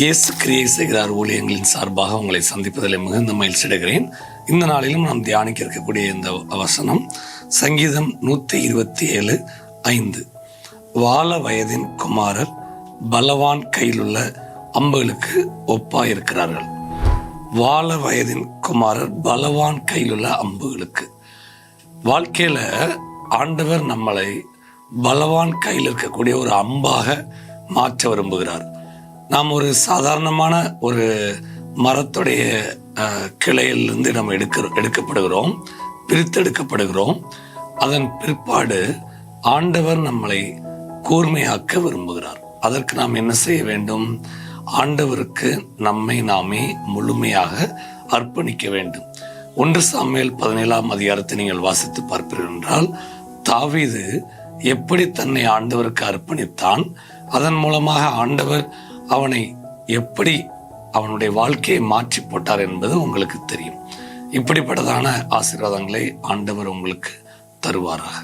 இயேசு கிரியை செய்கிறார் ஊழியங்களின் சார்பாக உங்களை சந்திப்பதில் மிகுந்த மகிழ்ச்சி அடைகிறேன். இந்த நாளிலும் நாம் தியானிக்க இருக்கக்கூடிய இந்த வசனம் சங்கீதம் நூற்றி இருபத்தி ஏழு ஐந்து. வால வயதின் குமாரர் பலவான் கையிலுள்ள அம்புகளுக்கு ஒப்பாயிருக்கிறார்கள். வால வயதின் குமாரர் பலவான் கையிலுள்ள அம்புகளுக்கு. வாழ்க்கையில் ஆண்டவர் நம்மளை பலவான் கையில் இருக்கக்கூடிய ஒரு அம்பாக மாற்ற விரும்புகிறார். நாம் ஒரு சாதாரணமான ஒரு மரத்துடைய கிளையிலிருந்து நம்ம எடுக்க எடுக்கப்படுகிறோம் பிரித்தெடுக்கப்படுகிறோம். அதன் பிற்பாடு ஆண்டவர் நம்மளை கூர்மையாக்க விரும்புகிறார். அதற்கு நாம் என்ன செய்ய வேண்டும்? ஆண்டவருக்கு நம்மை நாமே முழுமையாக அர்ப்பணிக்க வேண்டும். ஒன்று சாமியல் பதினேழாம் அதிகாரத்தை நீங்கள் வாசித்து பார்ப்பீர்கள் என்றால் தாவீது எப்படி தன்னை ஆண்டவருக்கு அர்ப்பணித்தான்? அதன் மூலமாக ஆண்டவர் அவனை எப்படி அவனுடைய வாழ்க்கையை மாற்றி போட்டார் என்பது உங்களுக்கு தெரியும். இப்படிப்பட்டதான ஆசீர்வாதங்களை ஆண்டவர் உங்களுக்கு தருவாராக.